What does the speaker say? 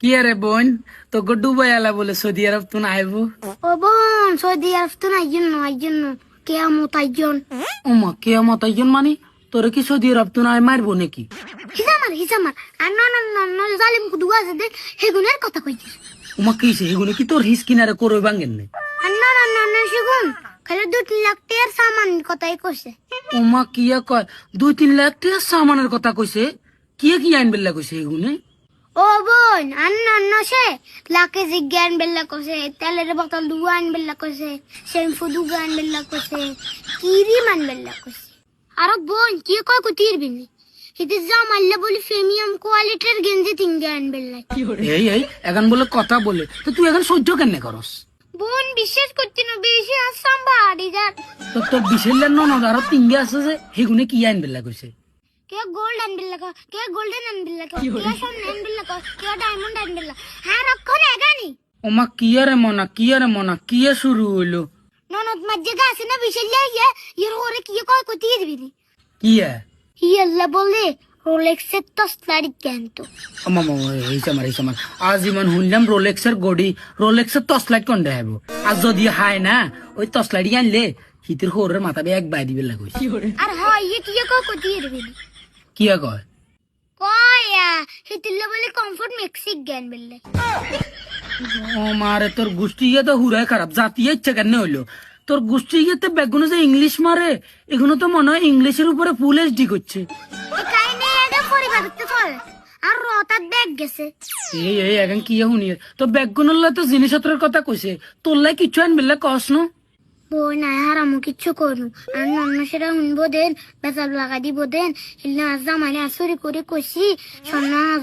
কি আরে বোন? তোকে ডুবাই আলা বলে সৌদি আরব তুন আইব। ও বোন সৌদি আরব তো নাই জন্য আই জন্য কেয়ামত আইজন। ওমা কে মত একজন মানি? তোরে কি সৌদি আরব তুন আয় মারবো নাকি? হিসামার হিসামার আর ন ন ন জালিম কুদু আছে দে হেগুনের কথা কইছিস। ওমা কিছে এগুলো কি তোর হিস কিনারে করবে বাঙ্গেন নে? আর ন ন ন ন সেগুন খালি দু তিন লাখ টাকার সামান কথাই কইছে। ওমা কিয়া কয়? দুই তিন লাখ টাকা সামানের কথা কইছে? কিয়া কি আইন বেল্লা কইছে এগুনে ও বোন আর ন ন সে লাখে জিজ্ঞান বেল্লা কইছে তেলের বোতল দু আন বেল্লা কইছে শ্যাম্পু দু আন বেল্লা কইছে কিরি মান বেল্লা কইছে। আর বোন কি কয় কুতির বিনি? হিতে যা মাল্লা বলি প্রিমিয়াম কোয়ালিটির গেঞ্জি তিনগে আন বেল্লা এই এই এখন বলে কথা বলে তো তুই এখন সহ্য কেন করস? বোন বিশ্বাস করছি না বেশি আসাম বাড়ি যার তো তোর বিশের ননদ আরও তিনগে আছে যে সেগুনে কি আইন বেল্লা কইছে? কে গোল্ড আনবিল লাগা কে গোল্ডেন আনবিল লাগা কে স্বর্ণ আনবিল লাগা কে ডায়মন্ড আনবিল হ্যাঁ রক্ষণ এগানি ওমা কিয়া রে মনা কিয়া রে মনা কিয়া শুরু হইল? ননদ মাঝে গাছে না বিশাল যাইয়া ইয়ের ওরে কি কয় কতি দিবি কিয়া? ইয়াল্লা বলে রোলেক্সের তসলারি কেনতো আমা মামা এই সামার এই সামার আজ ইমান শুনলাম রোলেক্সের গড়ি রোলেক্সের টসলাইট কোন দেখাবো আর যদি হায় না ওই টসলাইট আনলে হিতির হোরের মাথা বে এক বাই দিবে লাগুই আর হয় ইয়ে কি কয় কতি দিবি কিয়া কয় কয়া? হিতিল্লা বলে কমফর্ট মেক্সিক জ্ঞান বললে। ও মারে তোর গোষ্ঠী ইয়ে তো হুরাই খারাপ ইচ্ছা কেন হইল? তোর গোষ্ঠী ইয়েতে বেগুনে যে ইংলিশ মারে এগুলো তো মনে হয় ইংলিশের উপরে ফুল এইচডি করছে। তো আর রতার ব্যাগ গেছে। এই এই এখন কি শুনি তো বেগুনের তো জিনিসপত্রের কথা কইছে। তোর লাই কিছু আনবিল্লা কস ন। বই নাই হারামু কিচ্ছু করু আর অন্য সেটা শুনব দেন বেচাল লাগা দিব দেন। হিলনা আজ জামানে আসরি করে কষি স্বর্ণ হাঁস